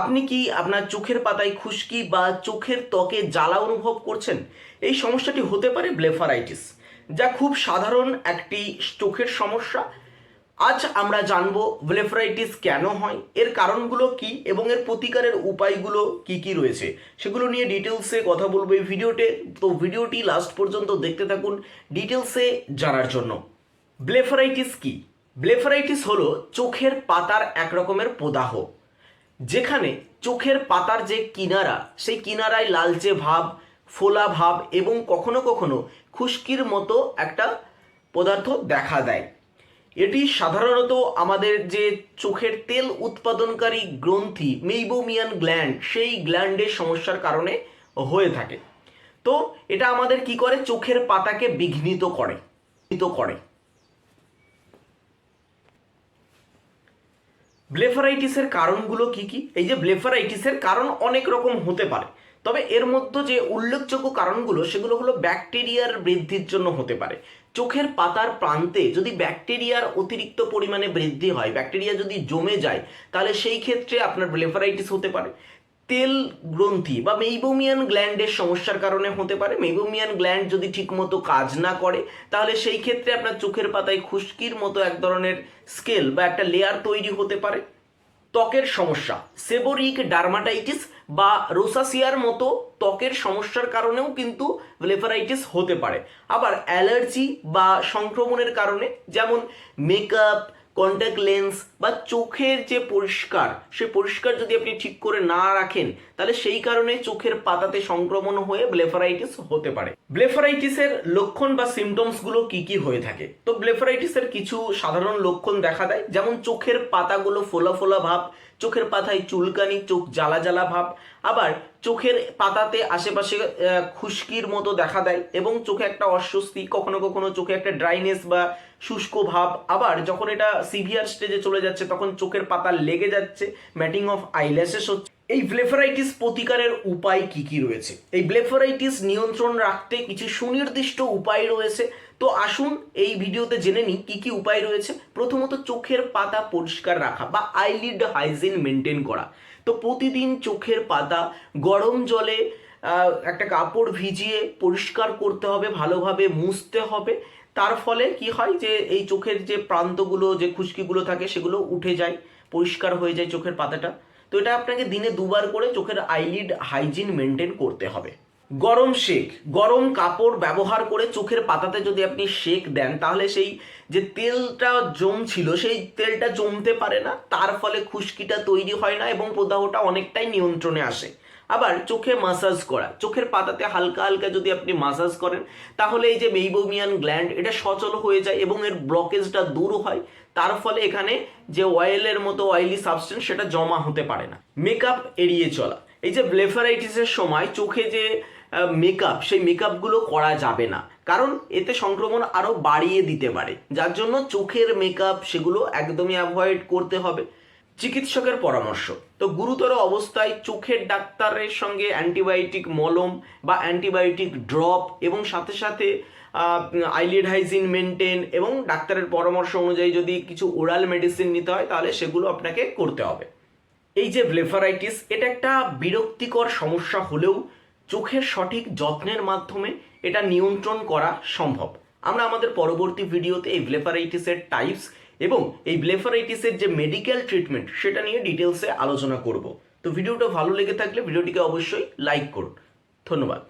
আপনি কি আপনার চোখের পাতায় খুশকি বা চোখের ত্বকে জ্বালা অনুভব করছেন? এই সমস্যাটি হতে পারে ব্লেফারাইটিস, যা খুব সাধারণ একটি চোখের সমস্যা। আজ আমরা জানব ব্লেফারাইটিস কেন হয়, এর কারণগুলো কি এবং এর প্রতিকারের উপায়গুলো কি কি রয়েছে। সেগুলো নিয়ে ডিটেলসে কথা বলব এই ভিডিওতে। তো ভিডিওটি লাস্ট পর্যন্ত দেখতে থাকুন ডিটেলসে জানার জন্য। ব্লেফারাইটিস কি? ব্লেফারাইটিস হলো চোখের পাতার এক রকমের প্রদাহ। যেখানে চোখের পাতার যে কিনারা, সেই কিনারায় লালচে ভাব, ফোলা ভাব এবং কখনো কখনো খুশকির মতো একটা পদার্থ দেখা দেয়। এটি সাধারণত আমাদের যে চোখের তেল উৎপাদনকারী গ্রন্থি, মেইবোমিয়ান গ্ল্যান্ড, সেই গ্ল্যান্ডের সমস্যার কারণে হয়ে থাকে। তো এটা আমাদের কি করে? চোখের পাতাকে বিঘ্নিত করে। করে। ব্লেফারাইটিসের কারণগুলো কি কি? এই যে ব্লেফারাইটিসের কারণ অনেক রকম হতে পারে। তবে এর মধ্যে যে উল্লেখযোগ্য কারণগুলো, সেগুলো হলো ব্যাকটেরিয়ার বৃদ্ধির জন্য হতে পারে। চোখের পাতার প্রান্তে যদি ব্যাকটেরিয়ার অতিরিক্ত পরিমাণে বৃদ্ধি হয়, ব্যাকটেরিয়া যদি জমে যায়, তাহলে সেই ক্ষেত্রে আপনার ব্লেফারাইটিস হতে পারে। তেল গ্রন্থি বা মেইবোমিয়ান গ্ল্যান্ডের সমস্যার কারণে হতে পারে। মেইবোমিয়ান গ্ল্যান্ড যদি ঠিকমতো কাজ না করে, তাহলে সেই ক্ষেত্রে আপনার চোখের পাতায় খুশকির মতো এক ধরনের স্কেল বা একটা লেয়ার তৈরি হতে পারে। ত্বকের সমস্যা, সেবোরিক ডার্মাটাইটিস বা রোসাসিয়ার মতো ত্বকের সমস্যার কারণেও কিন্তু ব্লেফারাইটিস হতে পারে। আবার অ্যালার্জি বা সংক্রমণের কারণে, যেমন মেকআপ কন্ট্যাক্ট লেন্স বা চোখের যে পরিষ্কার, সে পরিষ্কার যদি আপনি ঠিক করে না রাখেন, তাহলে সেই কারণে চোখের পাতাতে সংক্রমণ হয়ে ব্লেফারাইটিস হতে পারে। ব্লেফারাইটিসের লক্ষণ বা সিমটমসগুলো কি কি হয়ে থাকে? তো ব্লেফারাইটিসের কিছু সাধারণ লক্ষণ দেখা দেয়, যেমন চোখের পাতাগুলো ফোলা ফোলা ভাব, চোখের পাতায় চুলকানি, চোখ জ্বালা জ্বালা ভাব, আবার চোখের পাতাতে আশেপাশে খুশকির মতো দেখা দেয় এবং চোখে একটা অস্বস্তি, কখনো কখনো চোখে একটা ড্রাইনেস বা শুষ্ক ভাব। আবার যখন এটা সিভিয়ার স্টেজে চলে যাচ্ছে, তখন চোখের পাতা লেগে যাচ্ছে ম্যাটিং অফ আইল্যাশেস হচ্ছে। এই ব্লেফারাইটিস প্রতিকারের উপায় কি কি রয়েছে? এই ব্লেফারাইটিস নিয়ন্ত্রণ রাখতে কিছু সুনির্দিষ্ট উপায় রয়েছে। তো আসুন এই ভিডিওতে জেনে নিই কি কি উপায় রয়েছে। প্রথমত চোখের পাতা পরিষ্কার রাখা বা আইলিড হাইজিন মেনটেন করা। তো প্রতিদিন চোখের পাতা গরম জলে একটা কাপড় ভিজিয়ে পরিষ্কার করতে হবে, ভালোভাবে মুছতে হবে। তার ফলে কি হয় যে এই চোখের যে প্রান্তগুলো, যে খুশকিগুলো থাকে সেগুলো উঠে যায়, পরিষ্কার হয়ে যায় চোখের পাতাটা। তো এটা আপনাকে দিনে দুবার করে চোখের আইলিড হাইজিন মেনটেন করতে হবে। গরম শেক গরম কাপড় ব্যবহার করে চোখের পাতাতে যদি আপনি শেক দেন, তাহলে সেই যে তেলটা জমছিল, সেই তেলটা জমতে পারে না, তার ফলে খুশকিটা তৈরি হয় না এবং প্রদাহটা অনেকটাই নিয়ন্ত্রণে আসে। আবার চোখে মাসাজ করা, চোখের পাতাতে হালকা হালকা যদি আপনি মাসাজ করেন, তাহলে এই যে মেইবোমিয়ান গ্ল্যান্ড এটা সচল হয়ে যায় এবং এর ব্লকেজটা দূর হয়। তার ফলে এখানে যে অয়েলের মতো অয়েলি সাবস্টেন্স সেটা জমা হতে পারে না। মেকআপ এড়িয়ে চলা। এই যে ব্লেফারাইটিসের সময় চোখে যে মেকআপ সেই মেকআপগুলো করা যাবে না। কারণ এতে সংক্রমণ আরও বাড়িয়ে দিতে পারে। যার জন্য চোখের মেকআপ সেগুলো একদমই অ্যাভয়েড করতে হবে। চিকিৎসকের পরামর্শ। তো গুরুতর অবস্থায় চোখের ডাক্তারের সঙ্গে অ্যান্টিবায়োটিক মলম বা অ্যান্টিবায়োটিক ড্রপ এবং সাথে সাথে আইলিড হাইজিন মেনটেন এবং ডাক্তারের পরামর্শ অনুযায়ী যদি কিছু ওরাল মেডিসিন নিতে হয়, তাহলে সেগুলো আপনাকে করতে হবে। এই যে ব্লেফারাইটিস, এটা একটা বিরক্তিকর সমস্যা হলেও চোখের সঠিক যত্নের মাধ্যমে এটা নিয়ন্ত্রণ করা সম্ভব। আমরা আমাদের পরবর্তী ভিডিওতে এই ব্লেফারাইটিসের টাইপস এবং এই ব্লেফারাইটিসের যে মেডিকেল ট্রিটমেন্ট সেটা নিয়ে ডিটেলসে আলোচনা করব। তো ভিডিওটা ভালো লেগে থাকলে ভিডিওটিকে অবশ্যই লাইক করুন। ধন্যবাদ।